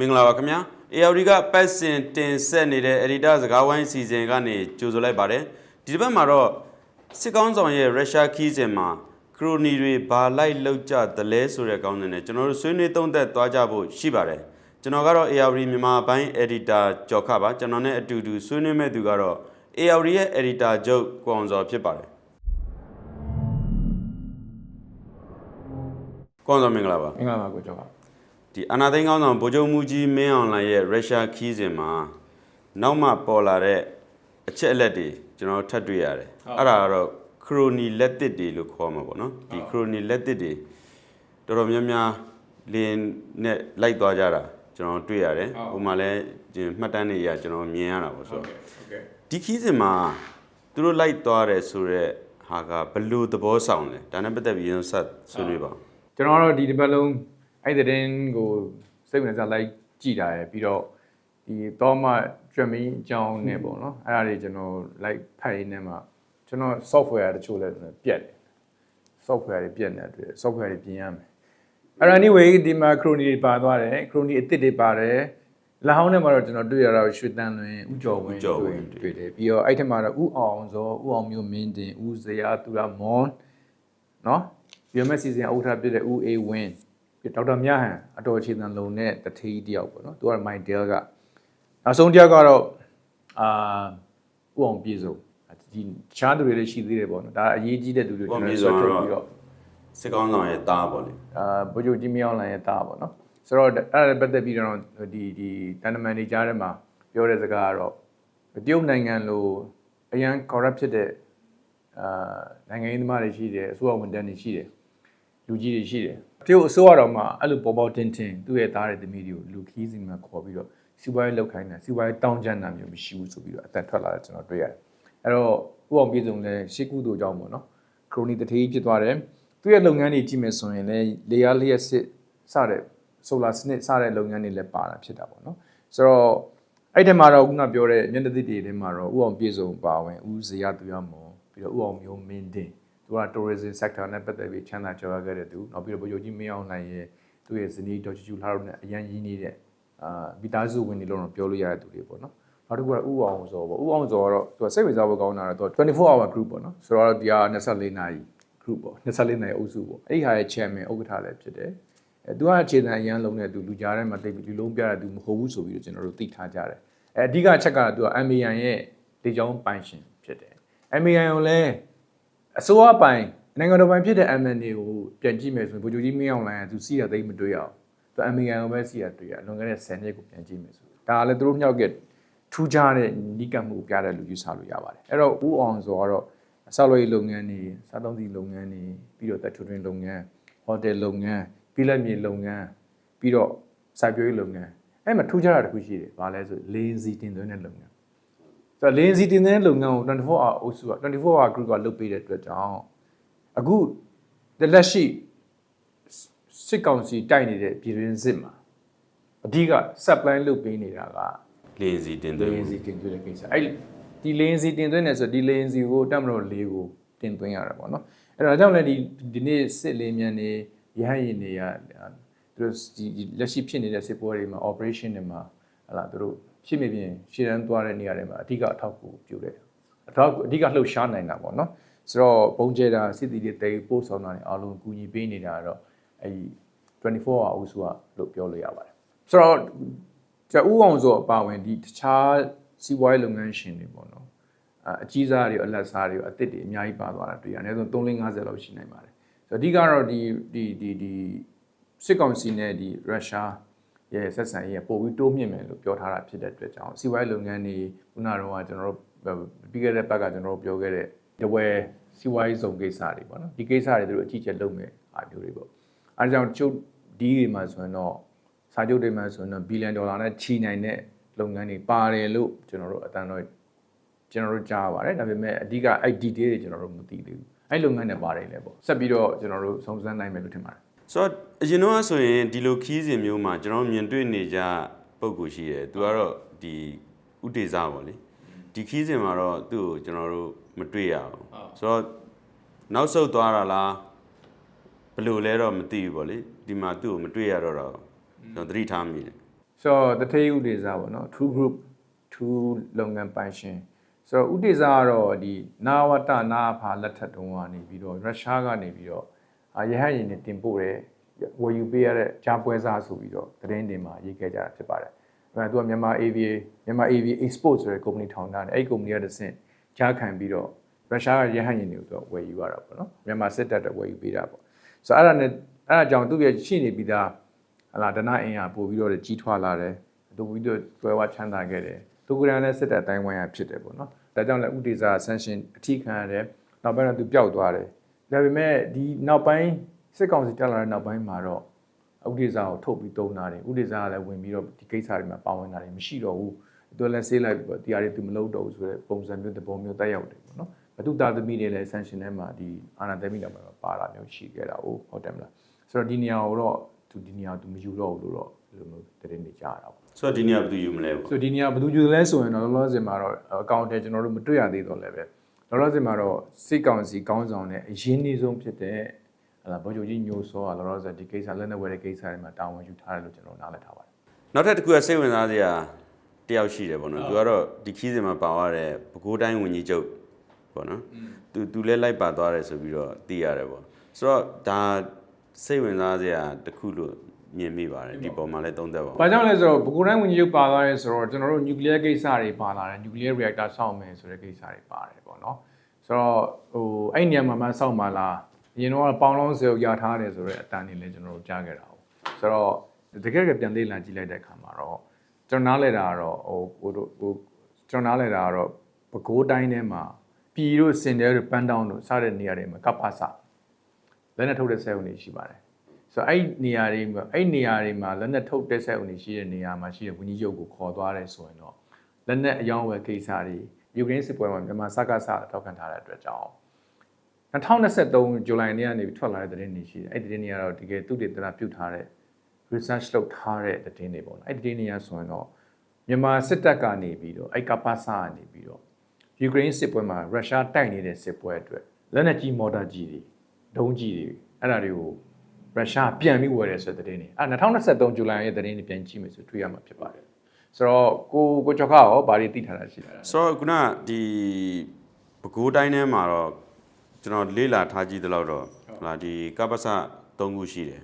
မင်္ဂလာပါခင်ဗျာ ARD ကပတ်စင်တင်ဆက်နေတဲ့ editor စကားဝိုင်းစီစဉ်ကနေကြိုဆိုလိုက်ပါတယ်ဒီတစ်ပတ်မှာတော့စစ်ကောင်းဆောင်ရဲ့ရုရှားခီးစဉ်မှာခရိုနီတွေဘာလိုက်လောက်ကြသလဲဆိုတဲ့ကောင်းတဲ့နဲ့ကျွန်တော်တို့ဆွေးနွေးသုံးသပ်သွားကြဖို့ရှိပါတယ်ကျွန်တော်ကတော့ ARD မြန်မာပိုင်း editor ကျော်ခပါကျွန်တော်နဲ့အတူတူဆွေးနွေးမဲ့သူကတော့ ARD ရဲ့ editor ချုပ်ကိုအောင်စောဖြစ်ပါတယ်ကိုအောင်စောမင်္ဂလာပါမင်္ဂလာပါကိုကျော်ပါ ဒီအနာသိန်းကောင်းဆောင်ဗိုလ်ချုပ်မူကြီးမင်းအောင်လှိုင်ရဲ့ရုရှားခီးစဉ်မှာနောက်မှပေါ်လာတဲ့အချက်အလက်တွေကျွန်တော်တို့ထပ်တွေ့ရတယ်အဲ့ဒါကတော့ခရိုနီလက်တစ်တွေလို့ခေါ်မှာပေါ့နော်ဒီခရိုနီလက်တစ်တွေတော်တော်များများလင်းနဲ့လိုက်သွားကြတာကျွန်တော်တွေ့ရတယ်ဟိုမှာလည်းဒီမှတ်တမ်းတွေအရကျွန်တော်မြင်ရတာပေါ့ဆိုတော့ဟုတ်ကဲ့ဒီခီးစဉ်မှာသူတို့လိုက်သွားတယ်ဆိုတော့ဟာကဘယ်လို့သဘောဆောင်လဲဒါနဲ့ပတ်သက်ပြီးရင်ဆက်ဆွေးနွေးပါဦးကျွန်တော်ကတော့ဒီတစ်ပတ်လုံး အဲ့ဒီတဲ့ကိုစိတ်ဝင်စားလိုက်ကြည်တာရယ်ပြီးတော့ဒီတော့မှ streaming အကြောင်းနဲ့ပေါ့နော်အဲ့ဒါတွေကျွန်တော် like ဖတ်ရင်းနဲ့မှကျွန်တော် software တချို့လည်းပြတ်တယ် software တွေပြတ်နေတဲ့အတွက် software တွေပြင်ရမယ်အဲ့ဒါ anyway ဒီမှာ crony တွေပါသွားတယ် crony အစ်စ်တွေပါတယ်လာဟောင်းထဲမှာတော့ကျွန်တော်တွေ့ရတာရွှေတန်းလွင်ဥကျော်ဝင်းတွေ့တွေ့တယ်ပြီးတော့အဲ့ထက်မှာတော့ဥအောင်စောဥအောင်မျိုးမင်းတင်ဥဇရာသူရမွန်နော် BMS စီစဉ်အုပ်ထားပြတဲ့ဥအေဝင်း ပြီးဒေါက်တာမြဟန်အတော်အခြေခံလုံးနဲ့တထေးတယောက်ပေါ့နော်သူကမိုင်ဒဲလ်ကနောက်ဆုံးတယောက်ကတော့အာဥအောင်ပြေဆုံးဒီချားသူတွေလည်းရှိသေးတယ်ပေါ့နော်ဒါအရေးကြီးတဲ့သူတွေကျွန်တော်ဆွတ်ထုတ်ပြီးတော့စစ်ကောင်းဆောင်ရဲ့တားပေါ့လေအာဗိုလ်ချုပ်ကြီးမြောင်းလိုင်ရဲ့တာပေါ့နော်ဆိုတော့အဲ့ဒါနဲ့ပတ်သက်ပြီးတော့ဒီဒီတန်တမန်တွေကြားထဲမှာပြောတဲ့စကားကတော့တရုတ်နိုင်ငံလိုအရန် corrupt ဖြစ်တဲ့အာနိုင်ငံရေးသမားတွေရှိတယ်အစိုးရဝန်ထမ်းတွေရှိတယ်လူကြီးတွေရှိတယ် တရုတ်အစိုးရတော်မှာအဲ့လိုပေါ်ပေါ်တင်တင်သူ့ရဲ့သားတဲ့သမီးတွေကိုလူခီးစီမှာခေါ်ပြီးတော့စီးပွားရေးလုပ်ခိုင်းတာစီးပွားရေးတောင်းကျမ်းတာမျိုးမရှိဘူးဆိုပြီးတော့အသက်ထွက်လာတယ်ကျွန်တော်တွေ့ရတယ်အဲ့တော့ဥအောင်ပြည်စုံလည်းရှေးကုသိုလ်ကြောင့်ပေါ့နော်ခရိုနီတထေးဖြစ်သွားတယ်သူ့ရဲ့လုပ်ငန်းတွေကြည့်မယ်ဆိုရင်လည်းလေယာလျက်စစ်စတဲ့ဆိုလာစနစ်စတဲ့လုပ်ငန်းတွေလည်းပါတာဖြစ်တာပေါ့နော်ဆိုတော့အဲ့ဒီမှာတော့ခုနပြောတဲ့မျက်နှာသစ်တွေထဲမှာတော့ဥအောင်ပြည်စုံပါဝင်ဥဇေယသူရမော်ပြီးတော့ဥအောင်မျိုးမင်းတင် သူက tourism sector နဲ့ပတ်သက်ပြီးချမ်းသာကြွယ်ဝခဲ့တဲ့သူနောက်ပြီးတော့ဗိုလ်ချုပ်ကြီးမင်းအောင်လှိုင်ရဲ့သူ့ရဲ့ဇနီးဒေါ်ချူချူလှတို့နဲ့အရန်ရင်းနေတဲ့အာဗီတာစုဝင်တွေလို့တော့ပြောလို့ရတဲ့သူတွေပေါ့နော်နောက်တစ်ခုကဥအောင်စောပေါ့ဥအောင်စောကတော့သူကစိတ်ဝင်စားဖို့ကောင်းတာတော့သူ24 hour group ပေါ့နော်ဆိုတော့ဒီဟာ24နာရီ group ပေါ့24နာရီအုပ်စုပေါ့အဲ့ဒီဟာရဲ့ chairman ဥက္ကဋ္ဌလည်းဖြစ်တယ်အဲသူကအခြေခံအရန်လုံးတဲ့သူလူကြားထဲမှာတိတ်ပြီးလူလုံးပြတဲ့သူမဟုတ်ဘူးဆိုပြီးတော့ကျွန်တော်တို့သိထားကြတယ်အဲအဓိကအချက်ကသူက MAN ရဲ့လေကြောင်းပိုင်ရှင်ဖြစ်တယ် MAN ကိုလည်း အစိုးရပိုင်နိုင်ငံတော်ပိုင်ဖြစ်တဲ့ MN တွေကိုပြန်ကြည့်မယ်ဆိုရင်ဗိုလ်ချုပ်ကြီးမင်းအောင်လှိုင်ကသူစီးရသိမ်းမတွေ့ရအောင်သူ MAN ကိုပဲစီးရတွေ့ရလွန်ခဲ့တဲ့10နှစ်ကိုပြန်ကြည့်မယ်ဆိုဒါကလည်းသူတို့မြောက်ကထူးခြားတဲ့နီးကပ်မှုပြတဲ့လူယူဆလို့ရပါတယ်အဲ့တော့ဦးအောင်ဆိုတော့ဆောက်လုပ်ရေးလုပ်ငန်းတွေစားသုံးစီလုပ်ငန်းတွေပြီးတော့တက်ထွန်းလုပ်ငန်းဟိုတယ်လုပ်ငန်းပြည်လက်မြေလုပ်ငန်းပြီးတော့စိုက်ပျိုးရေးလုပ်ငန်းအဲ့မှာထူးခြားတာတစ်ခုရှိတယ်ဘာလဲဆိုလေစီတင်သွင်းတဲ့လုပ်ငန်း ဆိုတော့လေစီတင်သွင်းတဲ့လုပ်ငန်းကို24 hour အုပ်စုက24 hour group ကလုပ်ပေးတဲ့အတွက်ကြောင့်အခုလက်ရှိစစ်ကောင်စီတိုက်နေတဲ့ပြည်တွင်းစစ်မှာအဓိက supply လုပ်ပေးနေတာကလင်းစီတင်သွင်းလမှုင်းစီတင်သွင်းတဲ့ကိစ္စအဲ့ဒီလင်းစီတင်သွင်းတယ်ဆိုဒီလင်းစီကိုတက်မလို့လေးကိုတင်သွင်းရတာပေါ့နော်အဲ့ဒါကြောင့်လည်းဒီဒီနေ့စစ်လေးမြန်နေရဟရင်နေရသူတို့ဒီလက်ရှိဖြစ်နေတဲ့စစ်ပွဲတွေမှာ operation တွေမှာဟလာသူတို့ ဖြစ်မြပြင်ရှေ့တန်းသွားတဲ့နေရာတွေမှာအဓိကအထောက်အကူပြုတယ်အထောက်အကူအဓိကလှုပ်ရှားနိုင်တာပေါ့နော်ဆိုတော့ပုံကျဲတာစစ်တီတွေတေပို့ဆောင်တာတွေအားလုံးကူညီပေးနေတာကတော့အဲ့ဒီ24 hour အုပ်စုကလို့ပြောလို့ရပါတယ်ဆိုတော့ကျဥအောင်ဆိုအပါဝင်ဒီတခြားစီးပွားရေးလုပ်ငန်းရှင်တွေပေါ့နော်အအကြီးစားတွေအလတ်စားတွေအသစ်တွေအများကြီးပါသွားတာတွေ့ရတယ်။အဲဆို350လောက်ရှိနိုင်ပါတယ်။ဆိုတော့အဓိကတော့ဒီဒီဒီဒီစစ်ကောင်စီနဲ့ဒီရုရှား ရဲ့ဆက်ဆံရေးကပို့ပြီးတိုးမြင့်မယ်လို့ပြောထားတာဖြစ်တဲ့အတွက်ကြောင့်စီးပွားရေးလုပ်ငန်းတွေခုနကတော့ကျွန်တော်တို့ပြီးခဲ့တဲ့ဘက်ကကျွန်တော်တို့ပြောခဲ့တဲ့တဝဲစီးပွားရေးစုံကိစ္စတွေပေါ့နော်ဒီကိစ္စတွေသူတို့အကြီးကျယ်လုပ်မယ်အားမျိုးတွေပေါ့အဲဒါကြောင့်ချုပ်ဒီတွေမှာဆိုရင်တော့စာချုပ်တွေမှာဆိုရင်တော့ဘီလီယံဒေါ်လာနဲ့ချီနိုင်တဲ့လုပ်ငန်းတွေပါတယ်လို့ကျွန်တော်တို့အတန်းတော့ကျွန်တော်တို့ကြားပါတယ်ဒါပေမဲ့အဓိကအဲ့ detail တွေကျွန်တော်တို့မသိသေးဘူးအဲ့လုပ်ငန်းတွေပါတယ်လေပေါ့ဆက်ပြီးတော့ကျွန်တော်တို့စုံစမ်းနိုင်မယ်လို့ထင်ပါတယ် ဆိုတော့အရင်တော့ဆိုရင်ဒီလိုခီးစဉ်မျိုးမှာကျွန်တော်မြင်တွေ့နေကြပုံကူရှိတယ်သူကတော့ဒီဥတေဇပေါ့လေဒီခီးစဉ်မှာတော့သူ့ကိုကျွန်တော်တို့မတွေ့ရအောင်ဆိုတော့နောက်ဆုတ်သွားတာလားဘယ်လိုလဲတော့မသိဘူးပေါ့လေဒီမှာသူ့ကိုမတွေ့ရတော့တော့ကျွန်တော်သတိထားမိတယ်ဆိုတော့တထေးဥဒေစာပေါ့နော် True Group True လုပ်ငန်းပိုင်ရှင်ဆိုတော့ဥဒေစာကတော့ဒီနာဝတနာဖာလက်ထက်တုန်းကနေပြီးတော့ရုရှားကနေပြီးတော့အာ ရဟတ်ရင်နဲ့တင်ပို့တယ်ဝယ်ယူပေးရတဲ့ဂျာပွဲစားဆိုပြီးတော့သတင်းတင်မှာရေးခဲ့ကြတာဖြစ်ပါတယ်အဲဒါသူကမြန်မာ AVA မြန်မာ AVA Export ဆိုတဲ့ကုမ္ပဏီထောင်ထားတယ်အဲ့ဒီကုမ္ပဏီကတစ်ဆင့်ကြားခံပြီးတော့ရုရှားကရဟတ်ရင်တွေကိုသူကဝယ်ယူရတာပေါ့နော်မြန်မာစစ်တပ်ကဝယ်ယူပေးတာပေါ့ဆိုတော့အဲ့ဒါနဲ့အဲ့ဒါကြောင့်သူ့ရဲ့ရှိနေပြီးသားဟလာဒနာအင်အားပို့ပြီးတော့ကြီးထွားလာတယ်သူပြီးတော့ကျွဲဝချမ်းသာခဲ့တယ်သူကရန်နဲ့စစ်တပ်အတိုင်းဝိုင်းရဖြစ်တယ်ပေါ့နော်ဒါကြောင့်လည်းဥဒေစာဆန်ရှင်အထီးခံရတယ်နောက်ပိုင်းတော့သူပျောက်သွားတယ် ဒါပေမဲ့ဒီနောက်ပိုင်းစစ်ကောင်စီတက်လာတဲ့နောက်ပိုင်းမှာတော့ဥဒေစာကိုထုတ်ပြီးတုံးတာတယ်ဥဒေစာကလည်းဝင်ပြီးတော့ဒီကိစ္စတွေမှာပါဝင်တာတွေမရှိတော့ဘူးသူလည်းဆေးလိုက်ပြီးတော့တရားတွေသူမလုပ်တော့ဘူးဆိုတဲ့ပုံစံမျိုးတပုံမျိုးတက်ရောက်တယ်ပေါ့နော်ဘသူသားသမီးတွေလည်းဆန်ရှင်ထဲမှာဒီအာနာသမီးတွေမှာပါတာမျိုးရှိခဲ့တာဟုတ်ဟုတ်တယ်မလားဆိုတော့ဒီနေရာကိုတော့သူဒီနေရာကိုသူမယူတော့ဘူးလို့တော့ဒီလိုမျိုးသတင်းတွေကြားရတာပေါ့ဆိုတော့ဒီနေရာဘယ်သူယူမလဲပေါ့ဆိုဒီနေရာဘယ်သူယူလဲဆိုရင်တော့လောလောဆယ်မှာတော့အကောင့်ထဲကျွန်တော်တို့မတွေ့ရသေးတော့လည်းပဲ လောလောဆယ်မှာတော့စိတ်ကောင်စီကောင်းဆောင်နဲ့အရင်းနှီးဆုံးဖြစ်တဲ့ဟလာဘောချိုကြီးညိုစောကလောလောဆယ်ဒီကိစ္စလက်နဲ့ဝယ်တဲ့ကိစ္စတွေမှာတာဝန်ယူထားတယ်လို့ကျွန်တော်နားလည်ထားပါတယ်နောက်ထပ်တစ်ခုကစိတ်ဝင်စားစရာတယောက်ရှိတယ်ပေါ့နော်သူကတော့ဒီခီးစဉ်မှာပါသွားတဲ့ပဲခူးတိုင်းဝန်ကြီးချုပ်ပေါ့နော်သူသူလည်းလိုက်ပါသွားတယ်ဆိုပြီးတော့သိရတယ်ပေါ့ဆိုတော့ဒါစိတ်ဝင်စားစရာတစ်ခုလို့ မြင်မိပါတယ်ဒီပေါ်မှာလည်းသုံးသက်ပါ။ဘာကြောင့်လဲဆိုတော့ဘကူတိုင်းဝင်ကြီးရုပ်ပါသွားရဲဆိုတော့ကျွန်တော်တို့ nuclear ကိစ္စတွေပါလာတယ် nuclear reactor ဆောက်မယ်ဆိုတဲ့ကိစ္စတွေပါတယ်ပေါ့နော်။ဆိုတော့ဟိုအဲ့ဒီနေရာမှာမှဆောက်မှာလားအရင်တော့ပေါင်လုံးစေကိုရထားတယ်ဆိုတော့အတန်နေလည်းကျွန်တော်တို့ကြားခဲ့တာဟုတ်။ဆိုတော့တကယ်ကပြန်လေ့လာကြည့်လိုက်တဲ့အခါမှာတော့ကျွန်တော်နားလဲတာကတော့ဟိုဟိုတို့ဟိုကျွန်တော်နားလဲတာကတော့ဘကိုးတိုင်းထဲမှာပြည်တို့စင်တဲတို့ပန်းတောင်းတို့စတဲ့နေရာတွေမှာကပ္ပစလက်နဲ့ထုတ်တဲ့ဆဲုံတွေရှိပါတယ် ဆိုတော့အဲ့ဒီနေရာတွေမှာအဲ့ဒီနေရာတွေမှာလက်နက်ထုတ်တဲ့ဆက်ဦးနေရှိတဲ့နေရာမှာရှိတဲ့ဝင်းကြီးရုပ်ကိုခေါ်သွားတယ်ဆိုရင်တော့လက်နက်အယောင်းဝယ်ကိစ္စတွေယူကရိန်းစစ်ပွဲမှာမြန်မာစကားစထောက်ခံထားတဲ့အတွက်ကြောင့်2023ဇူလိုင်နေ့ကနေထွက်လာတဲ့သတင်းတွေရှိတယ်အဲ့ဒီသတင်းတွေကတော့တကယ်သူတည်တနာပြုတ်ထားတဲ့ research လုပ်ထားတဲ့သတင်းတွေပေါ့နော်အဲ့ဒီသတင်းတွေကဆိုရင်တော့မြန်မာစစ်တပ်ကနေပြီးတော့အဲ့ကပ္ပစကနေပြီးတော့ယူကရိန်းစစ်ပွဲမှာရုရှားတိုက်နေတဲ့စစ်ပွဲအတွက်လက်နက်ကြီးမော်တာကြီးတွေဒုံးကြီးတွေအဲ့ဒါတွေကို ရုရှားပြန်ပြီးဝယ်တယ်ဆိုတဲ့သတင်းတွေအဲ2023ဇူလိုင်ရဲ့သတင်းတွေပြန်ကြည့်မယ်ဆိုတွေ့ရမှာဖြစ်ပါတယ်ဆိုတော့ကိုကိုကျော်ခါရောဘာတွေသိထားတာရှိလဲဆိုတော့ခုနဒီပဲခူးတိုင်းထဲမှာတော့ကျွန်တော်လေးလာထားကြည့်သလောက်တော့ဟလာဒီကပ္ပစ3ခုရှိတယ်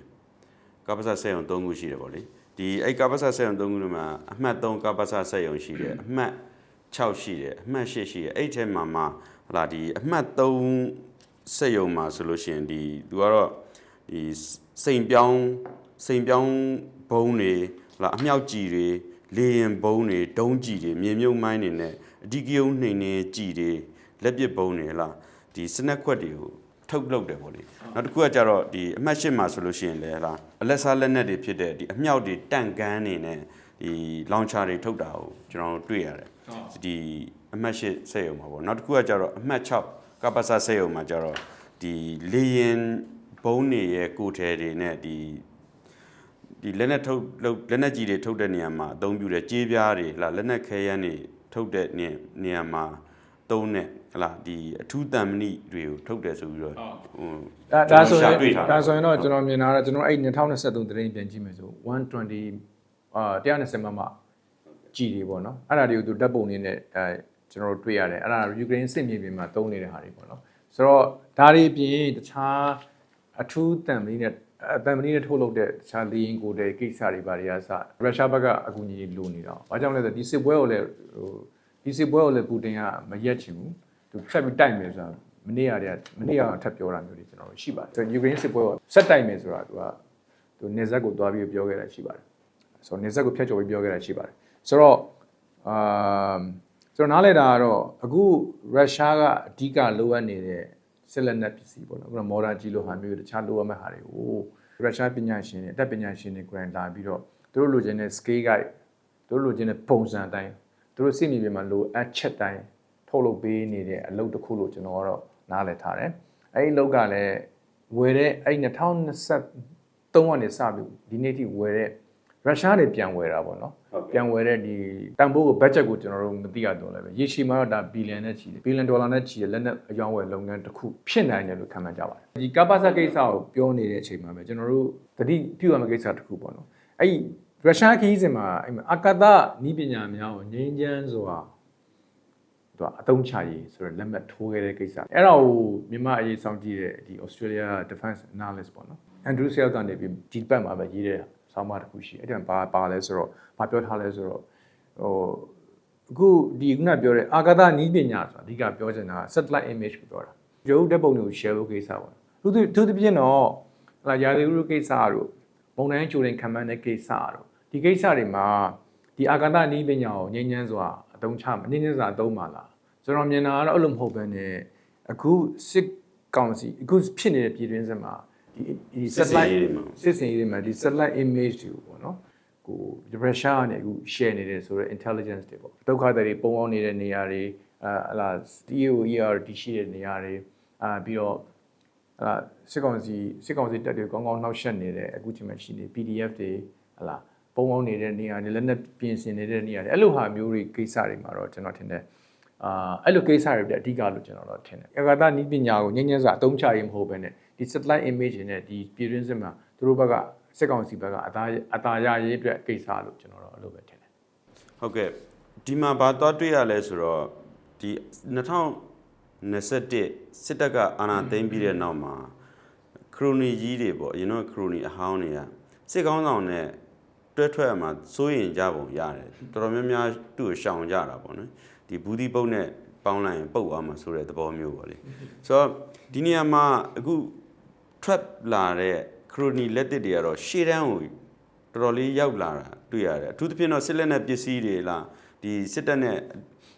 ကပ္ပစဆက်ရုံ3ခုရှိတယ်ဗောလေဒီအဲ့ကပ္ပစဆက်ရုံ3ခုတွေမှာအမှတ်3ကပ္ပစဆက်ရုံရှိတယ်အမှတ်6ရှိတယ်အမှတ်8ရှိတယ်အဲ့ထဲမှာမှဟလာဒီအမှတ်3ဆက်ရုံမှာဆိုလို့ရှိရင်ဒီသူကတော့ဒီ စိန်ပြောင်းစိန်ပြောင်းဘုံတွေဟလာအမြောက်ကြီးတွေလေရင်ဘုံတွေဒုံးကြီးတွေမြေမြုပ်မိုင်းတွေနဲ့အဓိကယုံနှိမ်နေကြီးတွေလက်ပစ်ဘုံတွေဟလာဒီစနက်ခွက်တွေကိုထုတ်လုပ်တယ်ဗောလေနောက်တစ်ခုကကြတော့ဒီအမှတ်၈မှာဆိုလို့ရှိရင်လေဟလာအလက်စားလက်နက်တွေဖြစ်တဲ့ဒီအမြောက်တွေတန့်ကန်းနေနဲ့ဒီလောင်ချာတွေထုတ်တာကိုကျွန်တော်တို့တွေ့ရတယ်ဒီအမှတ်၈စက်ရုံမှာပေါ့နောက်တစ်ခုကကြတော့အမှတ်6ကပ္ပစစက်ရုံမှာကြတော့ဒီလေရင် ဘုံတွေရဲ့ကိုယ်ထဲတွေနဲ့ဒီဒီလက်နက်ထုတ်လုပ်လက်နက်ကြီးတွေထုတ်တဲ့နေရာမှာအသုံးပြုတဲ့ကြေးပြားတွေဟလာလက်နက်ခဲယမ်းတွေထုတ်တဲ့နေနေရာမှာသုံးတဲ့ဟလာဒီအထူးတန်မဏိတွေကိုထုတ်တယ်ဆိုပြီးတော့ဟိုဒါဒါဆိုရင်တွေ့ထားဒါဆိုရင်တော့ကျွန်တော်မြင်တာတော့ကျွန်တော်အဲ့2023သတင်းပြန်ကြည့်မယ်ဆို120အာ120မမကြည်တွေပေါ့နော်အဲ့ဒါတွေကိုသူဓာတ်ပုံနေနဲ့အဲကျွန်တော်တို့တွေ့ရတယ်အဲ့ဒါယူကရိန်းစစ်မြေပြင်မှာတုံးနေတဲ့ဟာတွေပေါ့နော်ဆိုတော့ဒါတွေပြင်တခြား အထူးတန်မဏိနဲ့အတန်မဏိနဲ့ထုတ်လုပ်တဲ့တခြားလေရင်ကိုတဲ့ကိစ္စတွေဘာတွေကစရုရှားဘက်ကအကူအညီလိုနေတာ။ဘာကြောင့်လဲဆိုတော့ဒီစစ်ပွဲကိုလည်းဟိုဒီစစ်ပွဲကိုလည်းပူတင်ကမရက်ချင်ဘူး။သူဆက်ပြီးတိုက်မယ်ဆိုတာမနေ့ကတည်းကမနေ့ကထပ်ပြောတာမျိုးတွေကျွန်တော်တို့ရှိပါတယ်။ဆိုတော့ယူကရိန်းစစ်ပွဲကိုဆက်တိုက်မယ်ဆိုတာသူကသူနေဇက်ကိုသွားပြီးပြောခဲ့တာရှိပါတယ်။ဆိုတော့နေဇက်ကိုဖျက်ချော်ပြီးပြောခဲ့တာရှိပါတယ်။ဆိုတော့အာကျွန်တော်နားလဲတာကတော့အခုရုရှားကအဓိကလိုအပ်နေတဲ့ စစ်လက်နက်ပစ္စည်းပေါ့နော်အခုတော့မော်ဒါကြီးလိုဟာမျိုးတွေတခြားလိုအပ်မဲ့ဟာတွေကိုရုရှားပညာရှင်တွေအတတ်ပညာရှင်တွေကိုယ်တိုင်လာပြီးတော့သူတို့လိုချင်တဲ့ scale guide သူတို့လိုချင်တဲ့ပုံစံအတိုင်းသူတို့စိတ်နေပြင်မှာလိုအပ်ချက်တိုင်းထုတ်လုပ်ပေးနေတဲ့အလုပ်တစ်ခုလို့ကျွန်တော်ကတော့နားလည်ထားတယ်အဲ့ဒီအလုပ်ကလည်းဝယ်တဲ့အဲ့2023ကနေစပြီးဒီနေ့ထိဝယ်တဲ့ ရုရှားတွေပြန်ဝယ်တာပေါ့နော်ပြန်ဝယ်တဲ့ဒီတန်ဖိုးကို budget ကိုကျွန်တော်တို့မသိရတော့လည်းပဲရေရှည်မှာတော့ဒါဘီလီယံနဲ့ချီတယ်ဘီလီယံဒေါ်လာနဲ့ချီတဲ့လက်နက်အယောင်းဝယ်လုပ်ငန်းတစ်ခုဖြစ်နိုင်တယ်လို့ခန့်မှန်းကြပါတယ်ဒီကပ္ပစကိစ္စကိုပြောနေတဲ့အချိန်မှာပဲကျွန်တော်တို့သတိပြုရမယ့်ကိစ္စတစ်ခုပေါ့နော်အဲ့ဒီရုရှားခီးစင်မှာအဲ့မှာအာကာသနီးပညာများကိုငြိမ်းချမ်းစွာသူကအသုံးချရေးဆိုတော့လက်မှတ်ထိုးခဲ့တဲ့ကိစ္စအဲ့ဒါကိုမြန်မာအရေးစောင့်ကြည့်တဲ့ဒီ Australia Defense Analyst ပေါ့နော် Andrew Sale ကနေပြီးဒီပတ်မှာပဲရေးတဲ့ ဆောင်းပါးတစ်ခုရှိအဲ့ဒါဘာပါလဲဆိုတော့ဘာပြောထားလဲဆိုတော့ဟိုအခုဒီခုနပြောတဲ့အာကာသနီးပညာဆိုတာအဓိကပြောချင်တာ satellite image ကိုပြောတာရုပ်ဓာတ်ပုံတွေကို share လုပ်ကိစ္စပေါ့သူသူသူပြင်းတော့ဟလာရာသီဥတုကိစ္စတို့မုန်တိုင်းကြိုတင်ခံမှန်းတဲ့ကိစ္စတို့ဒီကိစ္စတွေမှာဒီအာကာသနီးပညာကိုငြိမ်းချမ်းစွာအသုံးချမှာငြိမ်းချမ်းစွာအသုံးပါလားဆိုတော့မြင်တာကတော့အဲ့လိုမဟုတ်ဘဲနဲ့အခုစစ်ကောင်စီအခုဖြစ်နေတဲ့ပြည်တွင်းစစ်မှာ ဒီဒီစစ်စင် satellite ရေးတွေမှာစစ်စင်ရေးတွေမှာဒီ satellite image တွေကိုပေါ့နော်ကို depression ကနေအခု share နေတယ်ဆိုတော့ intelligence တွေပေါ့ဒုက္ခတွေပုံအောင်နေတဲ့နေရာတွေအာဟလာ TOER တရှိတဲ့နေရာတွေအာပြီးတော့ဟလာစစ်ကောင်စီစစ်ကောင်စီတပ်တွေကောင်းကောင်းနှောက်ယှက်နေတဲ့အခုချိန်မှာရှိနေ PDF တွေဟလာပုံအောင်နေတဲ့နေရာတွေလက်နက်ပြင်ဆင်နေတဲ့နေရာတွေအဲ့လိုဟာမျိုးတွေကိစ္စတွေမှာတော့ကျွန်တော်ထင်တယ်အာအဲ့လိုကိစ္စတွေပြအဓိကလို့ကျွန်တော်တော့ထင်တယ်အကာသနီးပညာကိုငញ្ញစွာအသုံးချရေးမဟုတ်ဘဲနဲ့ ဒီ satellite image တွေနဲ့ဒီပြည်တွင်းစစ်မှာသူတို့ဘက်ကစစ်ကောင်စီဘက်ကအသာအသာရရေးအတွက်ကိစ္စလို့ကျွန်တော်တော့အဲ့လိုပဲထင်တယ်ဟုတ်ကဲ့ဒီမှာဘာသွားတွေ့ရလဲဆိုတော့ဒီ2021စစ်တပ်ကအာဏာသိမ်းပြီးတဲ့နောက်မှာခရိုနီကြီးတွေပေါ့အရင်တော့ခရိုနီအဟောင်းတွေကစစ်ကောင်းဆောင်နဲ့တွဲထွက်မှာစိုးရင်ကြပုံရတယ်တော်တော်များများသူ့ကိုရှောင်ကြတာပေါ့နော်ဒီဘူးဒီပုတ်နဲ့ပေါင်းလိုက်ရင်ပုတ်သွားမှာဆိုတဲ့သဘောမျိုးပေါ့လေဆိုတော့ဒီနေရာမှာအခု trap လာတဲ့ခရိုနီလက်တစ်တွေကတော့ရှေ့တန်းကိုတော်တော်လေးရောက်လာတာတွေ့ရတယ်အထူးသဖြင့်တော့စစ်လက်နဲ့ပစ္စည်းတွေလားဒီစစ်တပ်နဲ့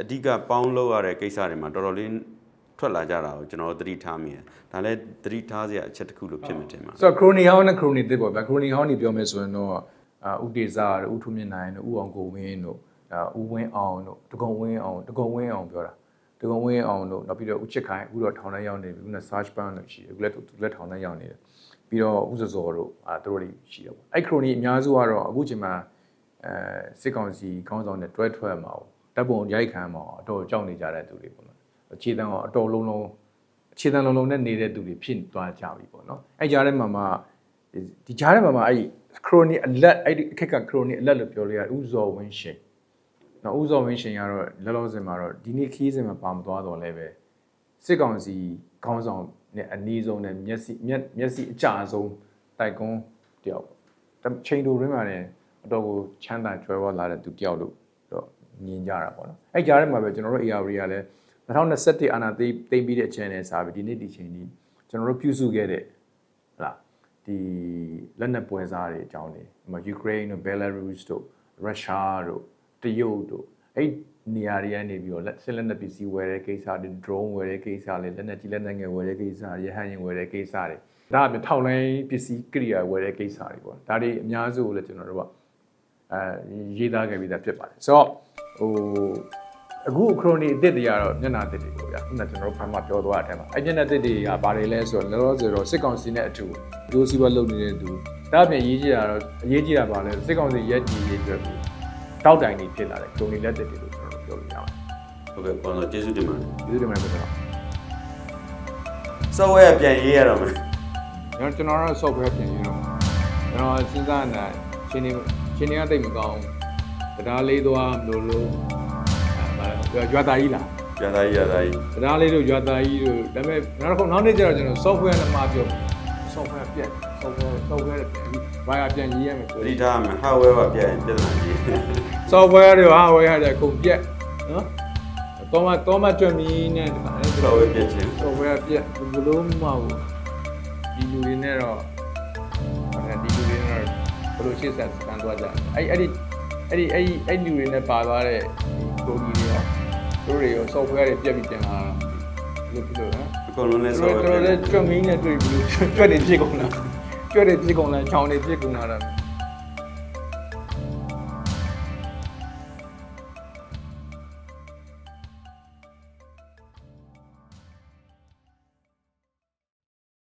အဓိကပေါင်းလုပ်ရတဲ့ကိစ္စတွေမှာတော်တော်လေးထွက်လာကြတာကိုကျွန်တော်တို့သတိထားမိတယ်ဒါလည်းသတိထားစရာအချက်တစ်ခုလို့ဖြစ်မှတင်ပါဆိုတော့ crony ဟောင်းနဲ့ crony တစ်ပေါ့ဗျာ crony ဟောင်းနေပြောမယ်ဆိုရင်တော့အာဥတေဇာတို့ဥထုမြင့်နိုင်တို့ဥအောင်ကိုဝင်းတို့အာဥဝင်းအောင်တို့တကုံဝင်းအောင်တကုံဝင်းအောင်ပြောတာ တကုံဝင်းအောင်တို့နောက်ပြီးတော့ဥချစ်ခိုင်အခုတော့ထောင်ထဲရောက်နေပြီခုန search ban လို့ရှိတယ်အခုလည်းသူလည်းထောင်ထဲရောက်နေတယ်ပြီးတော့ဥစစောတို့အာတို့တွေရှိတော့ပေါ့အဲ့ crony အများစုကတော့အခုချိန်မှာအဲစစ်ကောင်စီခေါင်းဆောင်နဲ့တွဲထွက်မှာပေါ့တပ်ပုံရိုက်ခံမှာအတော်ကြောက်နေကြတဲ့သူတွေပေါ့နော်အခြေတန်းကအတော်လုံးလုံးအခြေတန်လုံးလုံးနဲ့နေတဲ့သူတွေဖြစ်သွားကြပြီပေါ့နော်အဲ့ကြားထဲမှာမှဒီကြားထဲမှာမှအဲ့ခရိုနီအလက်အဲ့ဒီအခက်ကခရိုနီအလက်လို့ပြောလို့ရဥဇော်ဝင်းရှင် နော်ဥဇော်ဝင်းရှင်ကတော့လောလောဆယ်မှာတော့ဒီနေ့ခီးစင်မှာပါမသွားတော့လဲပဲစစ်ကောင်စီခေါင်းဆောင်နဲ့အနည်းဆုံးနဲ့မျက်စိမျက်မျက်စိအကြဆုံးတိုက်ကွန်းတယောက်ပေါ့ချိန်တူရင်းမှာလည်းအတော်ကိုချမ်းသာကြွယ်ဝလာတဲ့သူတယောက်လို့တော့မြင်ကြတာပေါ့နော်အဲ့ကြားထဲမှာပဲကျွန်တော်တို့ AR တွေကလည်း2021အာနာသိသိမ့်ပြီးတဲ့အချိန်နဲ့စပြီးဒီနေ့ဒီချိန်ကြီးကျွန်တော်တို့ပြုစုခဲ့တဲ့ဟလာဒီလက်နက်ပွဲစားတွေအကြောင်းတွေဟိုယူကရိန်းတို့ဘယ်လာရုစ်တို့ရုရှားတို့ တရုတ်တို့အဲ့နေရာတွေကနေပြီးတော့လက်စစ်လက်နက်ပစ္စည်းဝယ်တဲ့ကိစ္စတွေ drone ဝယ်တဲ့ကိစ္စတွေလက်နက်ကြီးလက်နက်ငယ်ဝယ်တဲ့ကိစ္စတွေရဟန်းရင်ဝယ်တဲ့ကိစ္စတွေဒါအပြင်ထောက်လိုင်းပစ္စည်းကိရိယာဝယ်တဲ့ကိစ္စတွေပေါ့ဒါတွေအများစုကိုလည်းကျွန်တော်တို့ကအဲရေးသားခဲ့ပြီးသားဖြစ်ပါတယ်ဆိုတော့ဟိုအခုခရိုနီအစ်စ်တွေကတော့မျက်နှာအစ်စ်တွေပေါ့ဗျာခုနကကျွန်တော်တို့ဖမ်းမှပြောသွားတဲ့အထက်မှာအဲ့မျက်နှာအစ်စ်တွေကဘာတွေလဲဆိုတော့လောလောဆယ်တော့စစ်ကောင်စီနဲ့အတူဂျိုးစီဘတ်လုပ်နေတဲ့သူဒါအပြင်ရေးကြည့်တာတော့အရေးကြီးတာပါလဲစစ်ကောင်စီရက်ကြီးရေးအ တွက်ကိုတောက်တိုင်တွေဖြစ်လာတယ်ခရိုနီလက်တစ်တွေလို့ကျွန်တော်တို့ပြောလို့ရပါတယ်ဟုတ်ကဲ့ပေါ်တော့ကျေးဇူးတင်ပါတယ်ဒီလိုတွေမှာပြောတော့ software ပြန်ရေးရတော့မယ်ကျွန်တော်ကျွန်တော်တော့ software ပြင်ရတော့ကျွန်တော်စဉ်းစားနေတာရှင်နေရှင်နေကတိတ်မကောင်းဘူးတရားလေးသွားမလို့လို့အဲရွာသားကြီးလားရသားကြီးရသားကြီးတရားလေးတို့ရွာသားကြီးတို့ဒါပေမဲ့နောက်တစ်ခုနောက်နေ့ကျတော့ကျွန်တော် software နဲ့မှပြော software ပြက် software software ဘာကပြန်ရေးရမယ်ဆိုသတိထားရမယ် hardware ကပြန်ရင်ပြဿနာကြီး software တွေ hardware တွေကုန်ပြက်နော်တော့မတော့မကြွမီနဲ့တခါလဲ software ပြည့်ချင်း software ပြက်ဘယ်လိုမှမဟုတ်ဒီလူတွေနဲ့တော့အဲဒီလူတွေနဲ့ဘယ်လိုရှေ့ဆက်ဆန်းသွားကြအဲ့အဲ့ဒီအဲ့ဒီအဲ့ဒီအဲ့လူတွေနဲ့ပါသွားတဲ့ကိုကြီးတွေရောသူတွေရော software တွေပြက်ပြီးပြန်လာတာဘယ်လိုဖြစ်လို့လဲအကုန်လုံးလည်းတော် software တော်ပြန်လေးကြွမင်းနဲ့တွေ့ပြီးကြွက်နေဖြစ်ကုန်တာ ကြွက်နေဖြစ်ကုန်လားချောင်းနေဖြစ်ကုန်လား